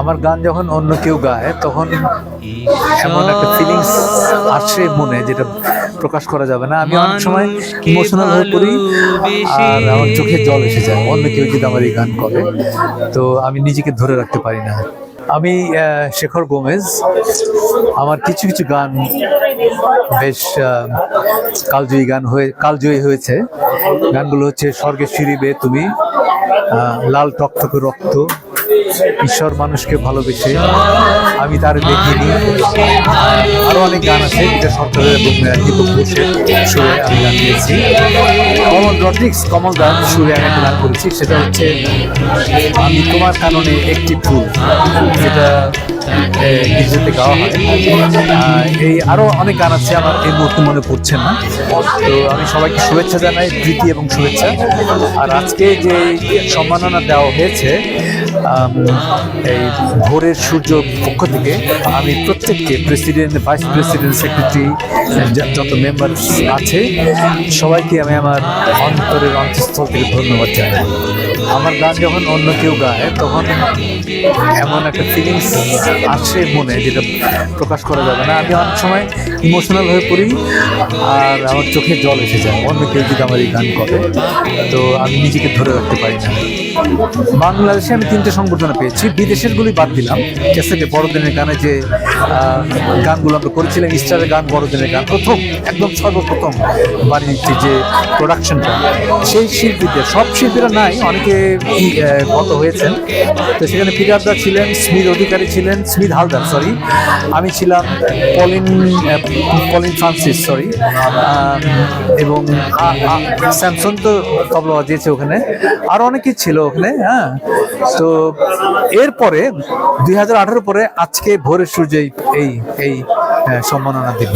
আমার গান যখন অন্য কেউ গায় তখন এমন একটা ফিলিংস আসে মনে যেটা প্রকাশ করা যাবে না। আমি অনেক সময় ইমোশনাল হয়ে পড়ি আর আমার চোখে জল এসে যায়। অন্য কেউ যদি আমার এই গান করে তো আমি নিজেকে ধরে রাখতে পারি না। আমি শেখর গোমেজ। আমার কিছু কিছু গান বেশ কালজয়ী গান হয়ে কালজয়ী হয়েছে। গানগুলো হচ্ছে স্বর্গের সিঁড়ি বে তুমি লাল টকটকে রক্ত ঈশ্বর মানুষকে ভালোবেসে আমি তার দেখিনি আরও অনেক গান আছে যেটা সরকারের এবং ঘোষের সুরে আমি গান গিয়েছি। কমল রড্রিক্স কমল গান সুরে আমি একটা গান করেছি, সেটা হচ্ছে, আমি তোমার কারণে একটি ফুল। যেটা ইংরেজিতে গাওয়া হয়। এই আরও অনেক গান আছে, আমার এই মুহূর্তে মনে পড়ছে না। তো আমি সবাইকে শুভেচ্ছা জানাই, প্রীতি এবং শুভেচ্ছা। আর আজকে যে সম্মাননা দেওয়া হয়েছে এই ভোরের সূর্য পক্ষ থেকে আমি প্রত্যেককে প্রেসিডেন্ট ভাইস প্রেসিডেন্ট সেক্রেটারি যত মেম্বার আছে, সবাইকে আমি আমার অন্তরের অন্তঃস্থল থেকে ধন্যবাদ জানাই। আমার গান যখন অন্য কেউ গায়, তখন এমন একটা ফিলিংস আসে মনে যেটা প্রকাশ করা যাবে না। আমি অনেক সময় ইমোশনাল হয়ে পড়ি, আর আমার চোখে জল এসে যায়। অন্য কেউ যদি আমার এই গান করে, তো আমি নিজেকে ধরে রাখতে পারি না। বাংলাদেশে আমি তিনটে সংবর্ধনা পেয়েছি। বিদেশেরগুলি বাদ দিলাম। ক্যাসেটে বড়দিনের গানে যে গানগুলো আমরা করেছিলাম, ইস্টারের গান, বড়দিনের গান, প্রথম, একদম সর্বপ্রথম বাণিজ্য যে প্রোডাকশনটা সেই শিল্পীদের, সব শিল্পীরা নাই, অনেকে গত হয়েছেন। তো সেখানে ফিরাদা ছিলেন, স্মিথ অধিকারী ছিলেন, স্মিথ হালদার সরি আমি ছিলাম পলিন পলিন ফ্রান্সিস সরি এবং স্যামসন তো তবলা বাজিয়েছে ওখানে। আরও অনেকে ছিল ওখানে হ্যাঁ। তো এরপরে দুই হাজার আঠারো পরে আজকে ভোরের সূর্য এই এই এই সম্মাননা দিল